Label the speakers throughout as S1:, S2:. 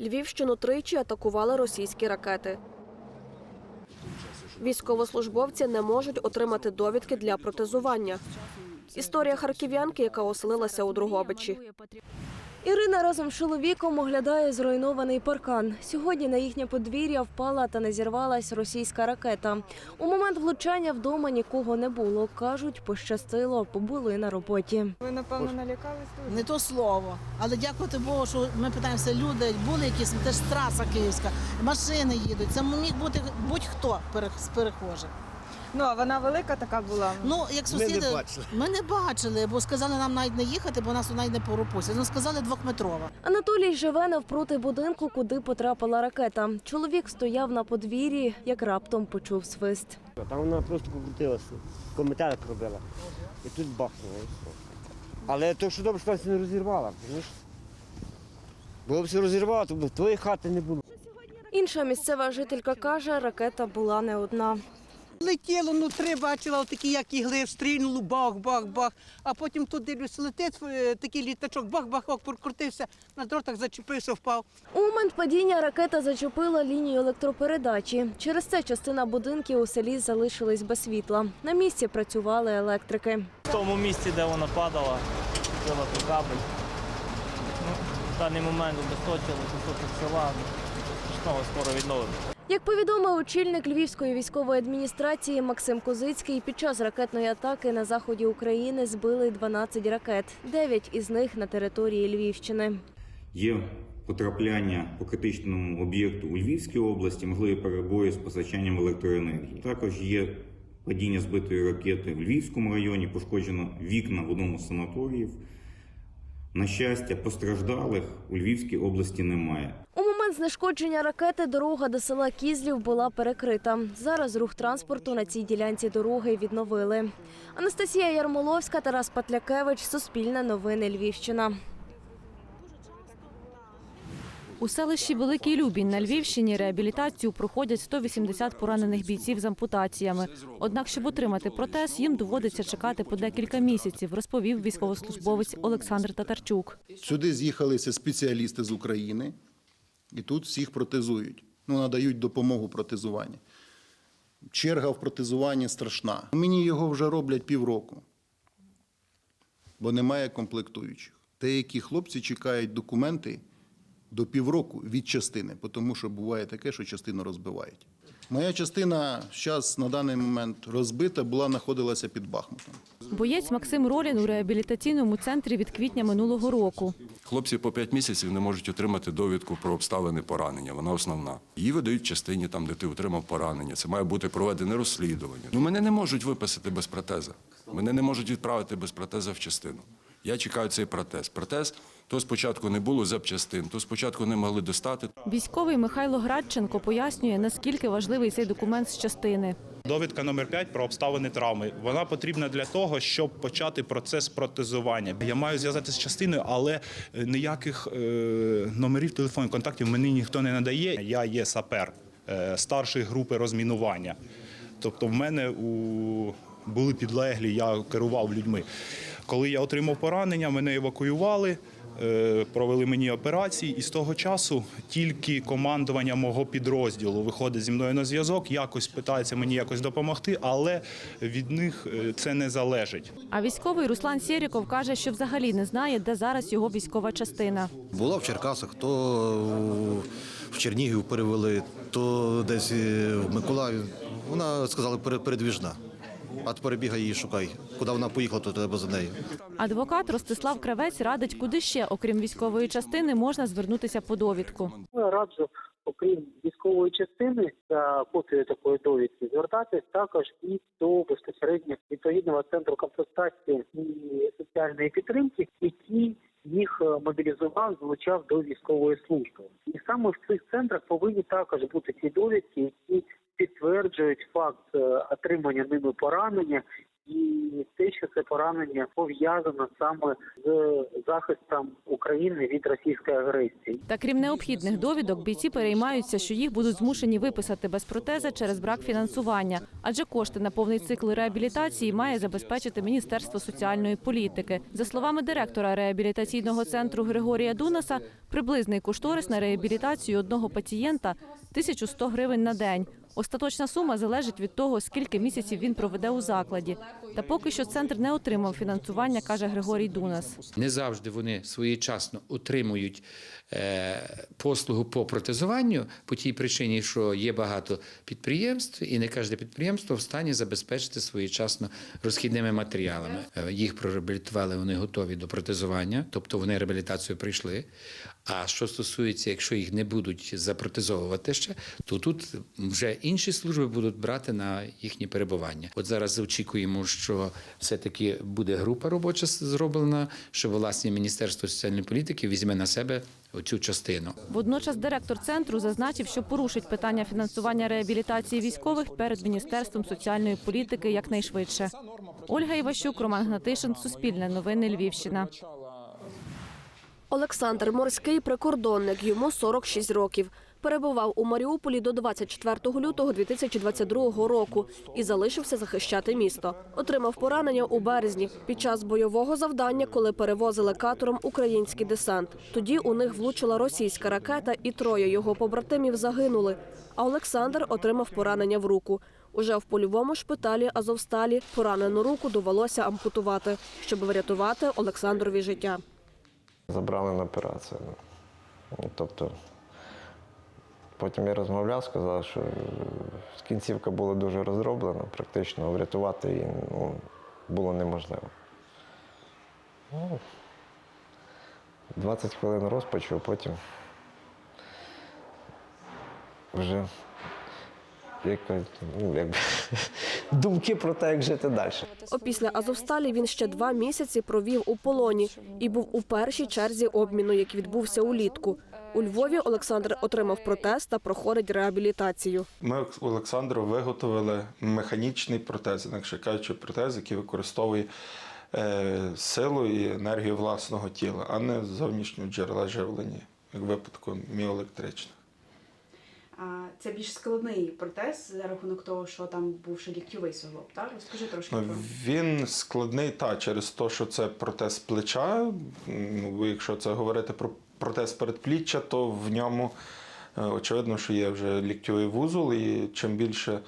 S1: Львівщину тричі атакували російські ракети. Військовослужбовці не можуть отримати довідки для протезування. Історія харків'янки, яка оселилася у Другобичі.
S2: Ірина разом з чоловіком оглядає зруйнований паркан. Сьогодні на їхнє подвір'я впала та не зірвалась російська ракета. У момент влучання вдома нікого не було. кажуть, пощастило, побули на роботі.
S3: Ви напевно налякались дуже?
S4: Не то слово. Але дякувати Богу, що ми питаємося, люди були якісь, теж траса київська, машини їдуть. Це міг бути будь-хто з перехожих.
S3: Ну а вона велика така була.
S4: Ну, як сусіди,
S5: не бачили.
S4: ми не бачили, бо сказали нам навіть не їхати, бо нас навіть не пропустять. Ну, сказали двохметрова.
S2: Анатолій живе навпроти будинку, куди потрапила ракета. Чоловік стояв на подвір'ї, як раптом почув свист.
S5: Там вона просто крутилася, коментарик робила. І тут бахнуло. і все. Але то, що добре, що вона не розірвала. розумієш? Було б все розірвало, то б твоєї хати не було.
S2: Інша місцева жителька каже, ракета була не одна.
S6: Летіло, ну три бачила, такі, як ігли, стрільнуло, бах, бах, бах. А потім тут дивлюся, летить е, такий літачок, бах, бах, бах, прокрутився, на дротах зачепився, впав.
S2: У момент падіння ракета зачепила лінію електропередачі. Через це частина будинків у селі залишились без світла. На місці працювали електрики.
S7: В тому місці, де вона падала, той кабель. Ну, в даний момент обесточили кусочок села. Страшного скоро відновимо.
S2: Як повідомив очільник Львівської військової адміністрації Максим Козицький, під час ракетної атаки на заході України збили 12 ракет. Дев'ять із них на території Львівщини.
S8: Є потрапляння по критичному об'єкту у Львівській області, можливі перебої з постачанням електроенергії. Також є падіння збитої ракети в Львівському районі, пошкоджено вікна в одному з санаторіїв. На щастя, постраждалих у Львівській області немає.
S2: Знешкодження ракети дорога до села Кізлів була перекрита. Зараз рух транспорту на цій ділянці дороги відновили. Анастасія Ярмоловська, Тарас Патлякевич, Суспільне новини Львівщина.
S9: У селищі Великий Любінь на Львівщині реабілітацію проходять 180 поранених бійців з ампутаціями. Однак, щоб отримати протез, їм доводиться чекати по декілька місяців, розповів військовослужбовець Олександр Татарчук.
S10: Сюди з'їхалися спеціалісти з України, і тут всіх протезують. Ну, надають допомогу протезуванні. Черга в протезуванні страшна. Мені його вже роблять півроку, бо немає комплектуючих. Деякі хлопці чекають документи до півроку від частини, тому що буває таке, що частину розбивають. Моя частина зараз на даний момент розбита, була знаходилася під Бахмутом.
S9: Боєць Максим Ролін у реабілітаційному центрі від квітня минулого року.
S11: Хлопці по 5 місяців не можуть отримати довідку про обставини поранення. Вона основна. Її видають частині там, де ти отримав поранення. Це має бути проведене розслідування. Ну мене не можуть виписати без протеза. Мене не можуть відправити без протеза в частину. Я чекаю цей протез. Протез то спочатку не було запчастин, то спочатку не могли достати.
S9: Військовий Михайло Градченко пояснює, наскільки важливий цей документ з частини.
S12: Довідка номер 5 про обставини травми. Вона потрібна для того, щоб почати процес протезування. Я маю зв'язатися з частиною, але е, ніяких е, номерів телефонів, контактів мені ніхто не надає. Я є сапер е, старшої групи розмінування. Тобто, в мене у були підлеглі, я керував людьми. Коли я отримав поранення, мене евакуювали. Е, Провели мені операції, і з того часу тільки командування мого підрозділу виходить зі мною на зв'язок, якось питається мені якось допомогти, але від них е, це не залежить.
S9: А військовий Руслан Сєріков каже, що взагалі не знає, де зараз його військова частина.
S5: Була в Черкасах, то в Чернігів перевели, то десь в Миколаїв. Вона сказала пере- передвіжна. А тепер бігай її шукай. Куди вона поїхала, то треба за нею.
S9: Адвокат Ростислав Кравець радить, куди ще, окрім військової частини, можна звернутися по довідку.
S13: Я раджу, окрім військової частини за копією такої довідки, звертатись також і до безпосередньо відповідного центру комплектації і соціальної підтримки, який їх е, мобілізував, залучав до військової служби. І саме в цих центрах повинні також бути ці довідки, які підтверджують факт е, отримання ними поранення і те, що це поранення пов'язано саме з захистом України від російської агресії.
S9: Та крім необхідних довідок, бійці переймаються, що їх будуть змушені виписати без протези через брак фінансування, адже кошти на повний цикл реабілітації має забезпечити Міністерство соціальної політики. За словами директора реабілітаційного центру Григорія Дунаса, приблизний кошторис на реабілітацію одного пацієнта 1100 гривень на день. Остаточна сума залежить від того, скільки місяців він проведе у закладі. Та поки що центр не отримав фінансування, каже Григорій Дунас.
S14: Не завжди вони своєчасно отримують е, послугу по протезуванню по тій причині, що є багато підприємств, і не кожне підприємство в стані забезпечити своєчасно розхідними матеріалами. Е, Їх прореабілітували, вони готові до протезування, тобто вони реабілітацію прийшли. А що стосується, якщо їх не будуть запротезовувати ще, то тут вже інші служби будуть брати на їхнє перебування. От зараз очікуємо, що все-таки буде група робоча зроблена, що власне Міністерство соціальної політики візьме на себе оцю частину.
S9: Водночас директор центру зазначив, що порушить питання фінансування реабілітації військових перед міністерством соціальної політики якнайшвидше. Ольга Іващук, Роман Гнатишин, Суспільне новини Львівщина.
S1: Олександр Морський прикордонник, йому 46 років. Перебував у Маріуполі до 24 лютого 2022 року і залишився захищати місто. Отримав поранення у березні під час бойового завдання, коли перевозили катером український десант. Тоді у них влучила російська ракета, і троє його побратимів загинули. А Олександр отримав поранення в руку. Уже в польовому шпиталі Азовсталі поранену руку довелося ампутувати, щоб врятувати Олександрові життя.
S15: Забрали на операцію. Ну, Тобто, потім я розмовляв, сказав, що кінцівка була дуже роздроблена, практично врятувати її ну, було неможливо. Ну, 20 хвилин розпачу, потім вже якось, ну, якби, думки про те, як жити далі.
S1: Опісля Азовсталі він ще два місяці провів у полоні і був у першій черзі обміну, який відбувся улітку. У Львові Олександр отримав протез та проходить реабілітацію.
S16: Ми Олександру виготовили механічний протез, інакше кажучи, протез, який використовує е, силу і енергію власного тіла, а не зовнішнього джерела живлення, як випадку міоелектричних.
S17: А Це більш складний протез за рахунок того, що там був ще ліктьовий суглоб. Так? Розкажи трошки
S16: Ну,
S17: про
S16: Він складний та через те, що це протез плеча. Ну, якщо це говорити про протез передпліччя, то в ньому е, очевидно, що є вже ліктьовий вузол, і чим більше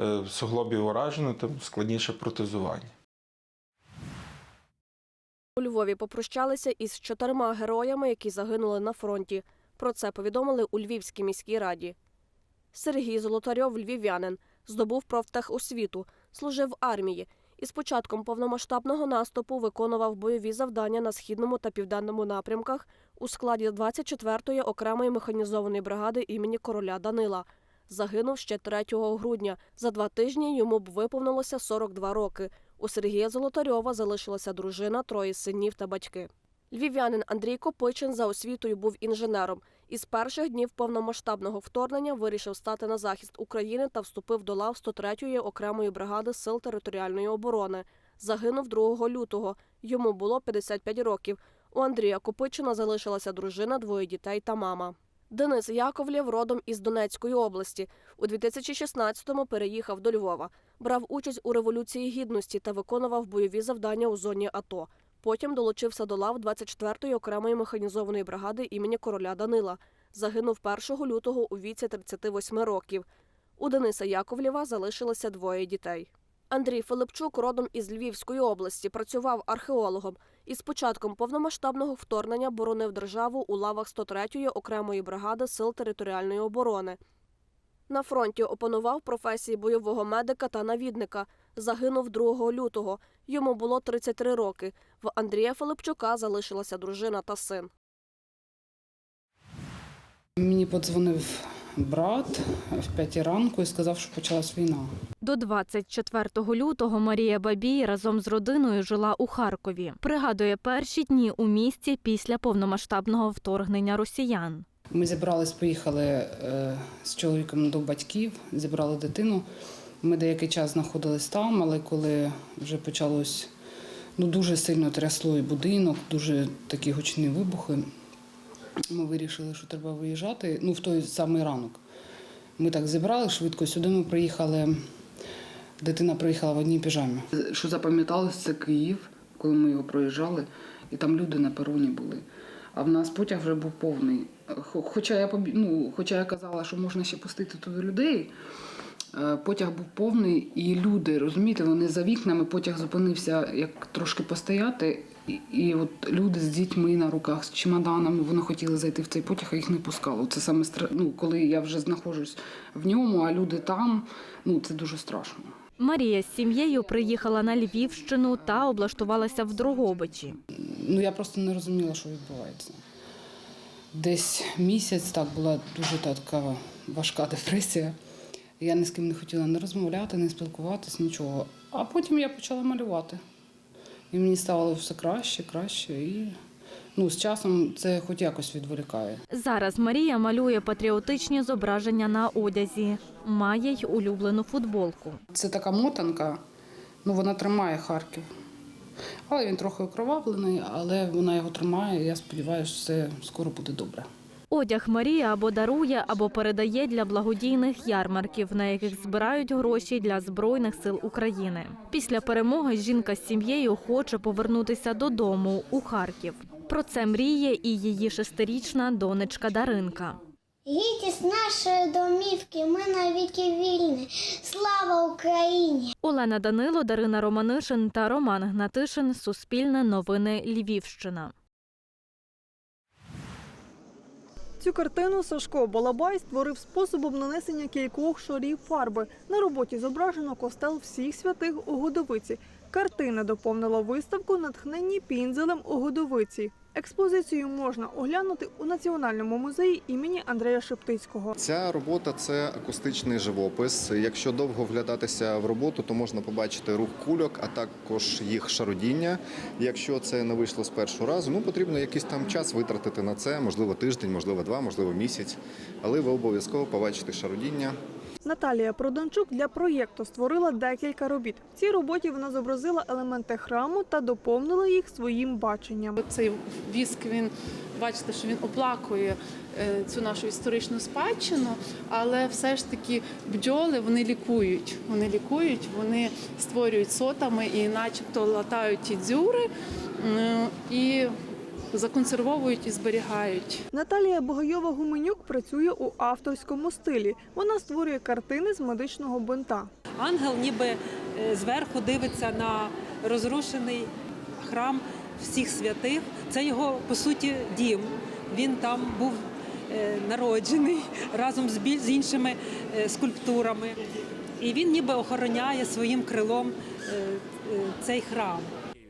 S16: е, суглобів уражено, тим складніше протезування.
S1: У Львові попрощалися із чотирма героями, які загинули на фронті. Про це повідомили у Львівській міській раді. Сергій Золотарьов, львів'янин, здобув профтехосвіту, служив в армії і з початком повномасштабного наступу виконував бойові завдання на східному та південному напрямках у складі 24-ї окремої механізованої бригади імені короля Данила. Загинув ще 3 грудня. За два тижні йому б виповнилося 42 роки. У Сергія Золотарьова залишилася дружина, троє синів та батьки. Львів'янин Андрій Копичин за освітою був інженером. Із перших днів повномасштабного вторгнення вирішив стати на захист України та вступив до лав 103-ї окремої бригади сил територіальної оборони. Загинув 2 лютого. Йому було 55 років. У Андрія Копичина залишилася дружина, двоє дітей та мама. Денис Яковлєв родом із Донецької області. У 2016-му переїхав до Львова. Брав участь у Революції Гідності та виконував бойові завдання у зоні АТО. Потім долучився до лав 24-ї окремої механізованої бригади імені короля Данила. Загинув 1 лютого у віці 38 років. У Дениса Яковлєва залишилося двоє дітей. Андрій Филипчук родом із Львівської області, працював археологом і з початком повномасштабного вторгнення боронив державу у лавах 103-ї окремої бригади сил територіальної оборони. На фронті опанував професії бойового медика та навідника. Загинув 2 лютого. Йому було 33 роки. В Андрія Филипчука залишилася дружина та син.
S18: Мені подзвонив брат в п'ятій ранку і сказав, що почалась війна.
S9: До 24 лютого Марія Бабій разом з родиною жила у Харкові. Пригадує перші дні у місті після повномасштабного вторгнення росіян.
S18: Ми зібрались, поїхали е, з чоловіком до батьків, зібрали дитину Ми деякий час знаходились там, але коли вже почалось ну, дуже сильно трясло і будинок, дуже такі гучні вибухи, ми вирішили, що треба виїжджати ну, в той самий ранок. Ми так зібрали швидко. Сюди ми приїхали. Дитина приїхала в одній піжамі. Що запам'яталось, це Київ, коли ми його проїжджали, і там люди на пероні були. А в нас потяг вже був повний. Хоча я ну, хоча я казала, що можна ще пустити туди людей. е, Потяг був повний, і люди, розумієте, вони за вікнами, потяг зупинився як трошки постояти. І, і от люди з дітьми на руках, з чемоданами, вони хотіли зайти в цей потяг, а їх не пускало. Це саме ну, коли я вже знаходжусь в ньому, а люди там, ну це дуже страшно.
S9: Марія з сім'єю приїхала на Львівщину та облаштувалася в Дрогобичі.
S18: Ну я просто не розуміла, що відбувається. Десь місяць так була дуже така важка депресія. Я ні з ким не хотіла не розмовляти, не спілкуватись, нічого. А потім я почала малювати. І мені ставало все краще, краще. І ну, з часом це хоч якось відволікає.
S9: Зараз Марія малює патріотичні зображення на одязі. Має й улюблену футболку.
S18: Це така мотанка, ну вона тримає Харків. Але він трохи окровавлений, але вона його тримає. і Я сподіваюся, що все скоро буде добре.
S9: Одяг Марія або дарує, або передає для благодійних ярмарків, на яких збирають гроші для Збройних сил України. Після перемоги жінка з сім'єю хоче повернутися додому у Харків. Про це мріє і її шестирічна донечка Даринка.
S19: Гідь нашої домівки, ми навіки вільні. Слава Україні!
S9: Олена Данило, Дарина Романишин та Роман Гнатишин. Суспільне новини Львівщина.
S20: Цю картину Сашко Балабай створив способом нанесення кількох шарів фарби. На роботі зображено костел всіх святих у Годовиці. Картина доповнила виставку натхненні пінзелем у Годовиці. Експозицію можна оглянути у Національному музеї імені Андрея Шептицького.
S21: Ця робота це акустичний живопис. Якщо довго вглядатися в роботу, то можна побачити рух кульок, а також їх шародіння. Якщо це не вийшло з першого разу, ну потрібно якийсь там час витратити на це, можливо, тиждень, можливо, два, можливо, місяць. Але ви обов'язково побачите шародіння.
S20: Наталія Проданчук для проєкту створила декілька робіт. В цій роботі вона зобразила елементи храму та доповнила їх своїм баченням.
S22: Цей віск він бачите, що він оплакує е, цю нашу історичну спадщину, але все ж таки бджоли вони лікують. Вони лікують, вони створюють сотами і, начебто, латають ті дзюри і законсервовують і зберігають.
S20: Наталія Богайова Гуменюк працює у авторському стилі. Вона створює картини з медичного бинта.
S23: Ангел ніби е, зверху дивиться на розрушений храм всіх святих. Це його по суті дім. Він там був е, народжений разом з біль- з іншими е, скульптурами. І він ніби охороняє своїм крилом цей храм.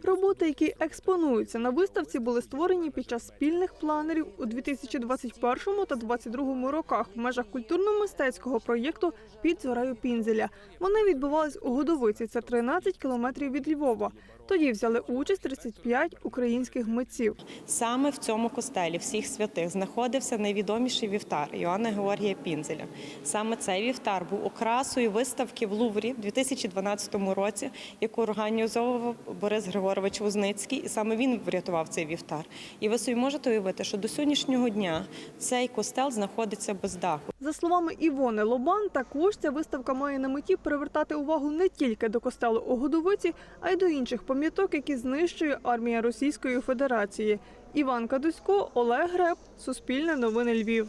S20: Роботи, які експонуються на виставці, були створені під час спільних планерів у 2021 та 2022 роках в межах культурно-мистецького проєкту під зорею Пінзеля. Вони відбувались у Годовиці, це 13 кілометрів від Львова. Тоді взяли участь 35 українських митців.
S24: Саме в цьому костелі всіх святих знаходився найвідоміший вівтар Іоанна Георгія Пінзеля. Саме цей вівтар був окрасою виставки в Луврі в 2012 році, яку організовував Борис Григорович Возницький, і саме він врятував цей вівтар. І ви собі можете уявити, що до сьогоднішнього дня цей костел знаходиться без даху.
S20: За словами Івони Лобан, також ця виставка має на меті привертати увагу не тільки до костелу у Годовиці, а й до інших пам'яток, які знищує армія Російської Федерації. Іван Кадусько, Олег Греб, Суспільне новини Львів.